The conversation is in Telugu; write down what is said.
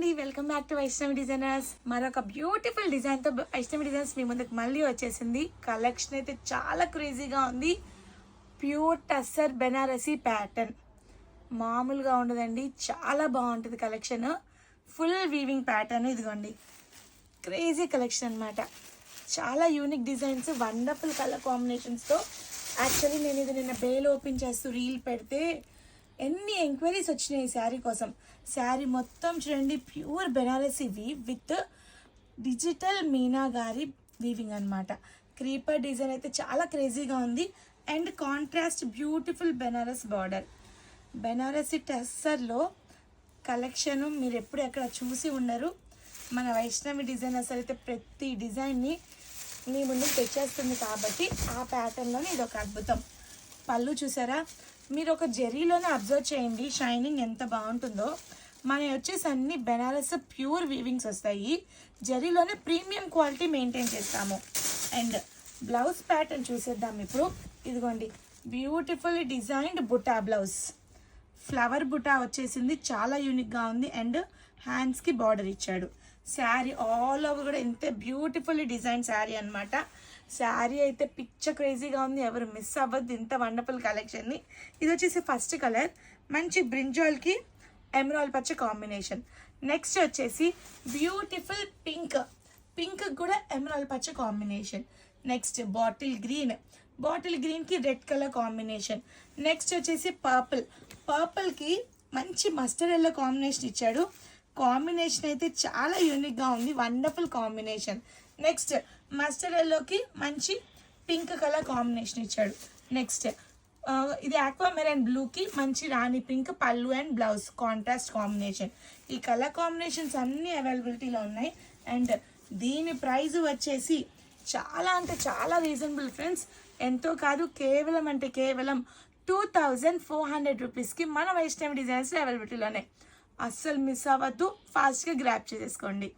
అండి. Welcome back to Vaishnavi designers మరొక బ్యూటిఫుల్ డిజైన్తో వైష్ణవి డిజైన్స్ మీ ముందుకు మళ్ళీ వచ్చేసింది. కలెక్షన్ అయితే చాలా క్రేజీగా ఉంది. ప్యూర్ టస్సర్ బెనారసీ ప్యాటర్న్ మామూలుగా ఉండదండి. చాలా బాగుంటుంది కలెక్షన్ ఫుల్ వీవింగ్ ప్యాటర్న్ ఇదిగోండి. క్రేజీ కలెక్షన్ అన్నమాట. చాలా యూనిక్ డిజైన్స్ వండర్ఫుల్ కలర్ కాంబినేషన్స్తో యాక్చువల్లీ నేను ఇది నిన్న బేల్ ఓపెన్ చేస్తూ రీల్ పెడితే ఎన్ని ఎంక్వైరీస్ వచ్చినాయి ఈ శారీ కోసం? శారీ మొత్తం చూడండి pure Banarasi weave with digital meenakari weaving అనమాట క్రీపర్ డిజైన్ అయితే చాలా క్రేజీగా ఉంది. And contrast beautiful Banaras border. Banarasi టెస్సర్లో collection మీరు ఎప్పుడు ఎక్కడ చూసి ఉండరు. మన వైష్ణవి డిజైనర్స్ అయితే ప్రతి డిజైన్ని మీ ముందు తెచ్చేస్తుంది కాబట్టి ఆ ప్యాటర్న్లోనే ఇది ఒక అద్భుతం. పళ్ళు చూసారా? మీరు ఒక జెర్రీలోనే అబ్జర్వ్ చేయండి. షైనింగ్ ఎంత బాగుంటుందో. మన వచ్చేసి అన్ని బెనారస్ ప్యూర్ వీవింగ్స్ వస్తాయి. జెర్రీలోనే ప్రీమియం క్వాలిటీ మెయింటైన్ చేస్తాము. అండ్ బ్లౌజ్ ప్యాటర్న్ చూసేద్దాం ఇప్పుడు. ఇదిగోండి. Beautiful designed buta blouse. Flower buta వచ్చేసింది. చాలా యూనిక్గా ఉంది. అండ్ హ్యాండ్స్కి బార్డర్ ఇచ్చాడు. శారీ ఆల్ ఓవర్ కూడా ఎంత బ్యూటిఫుల్ డిజైన్ శారీ అనమాట శారీ అయితే పిచ్చ క్రేజీగా ఉంది ఎవరు మిస్ అవ్వద్దు ఇంత వండర్ఫుల్ కలెక్షన్ని ఇది వచ్చేసి ఫస్ట్ కలర్ మంచి బ్రింజాల్కి ఎమరాల్ పచ్చ కాంబినేషన్ నెక్స్ట్ వచ్చేసి బ్యూటిఫుల్ పింక్ పింక్ కూడా ఎమరాల్ పచ్చ combination next bottle green bottle గ్రీన్కి రెడ్ కలర్ కాంబినేషన్ నెక్స్ట్ వచ్చేసి పర్పుల్ పర్పుల్కి మంచి మస్టర్డ్ ఎల్లో కాంబినేషన్ ఇచ్చాడు. కాంబినేషన్ అయితే చాలా యూనిక్గా ఉంది. Wonderful combination. నెక్స్ట్ మస్టర్డ్ ఎల్లోకి మంచి పింక్ కలర్ కాంబినేషన్ ఇచ్చాడు. నెక్స్ట్ ఇది ఆక్వా మెరైన్ బ్లూకి మంచి రాణి పింక్ పళ్ళు అండ్ బ్లౌజ్ కాంట్రాస్ట్ కాంబినేషన్. ఈ కలర్ కాంబినేషన్స్ అన్నీ అవైలబిలిటీలో ఉన్నాయి. అండ్ దీని ప్రైస్ వచ్చేసి చాలా అంటే చాలా రీజనబుల్ ఫ్రెండ్స్. ఎంతో కాదు కేవలం అంటే కేవలం టూ థౌజండ్ ఫోర్ హండ్రెడ్ రూపీస్కి మన వైష్ణవి డిజైన్స్ ఉన్నాయి. అస్సలు మిస్ అవ్వద్దు. ఫాస్ట్గా గ్రాప్ చేసేసుకోండి.